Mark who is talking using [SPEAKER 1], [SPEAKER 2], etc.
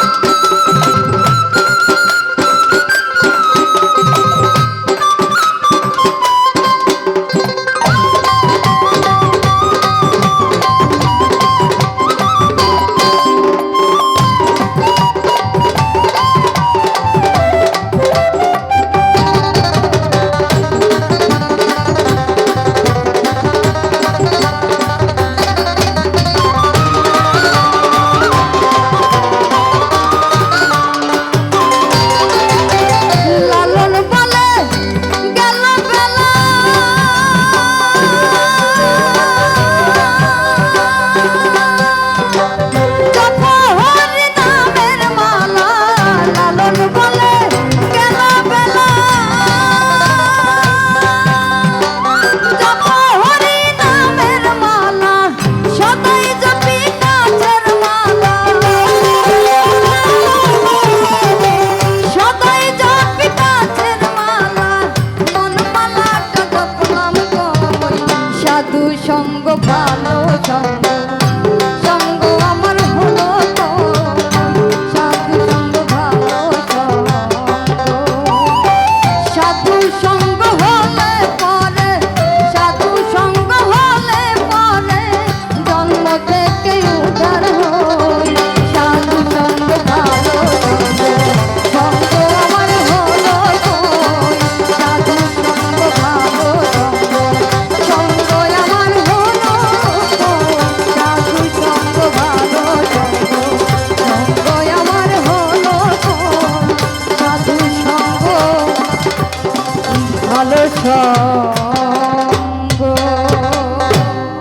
[SPEAKER 1] Thank you. সাধু সঙ্গ ভালো সঙ্গ। কথা।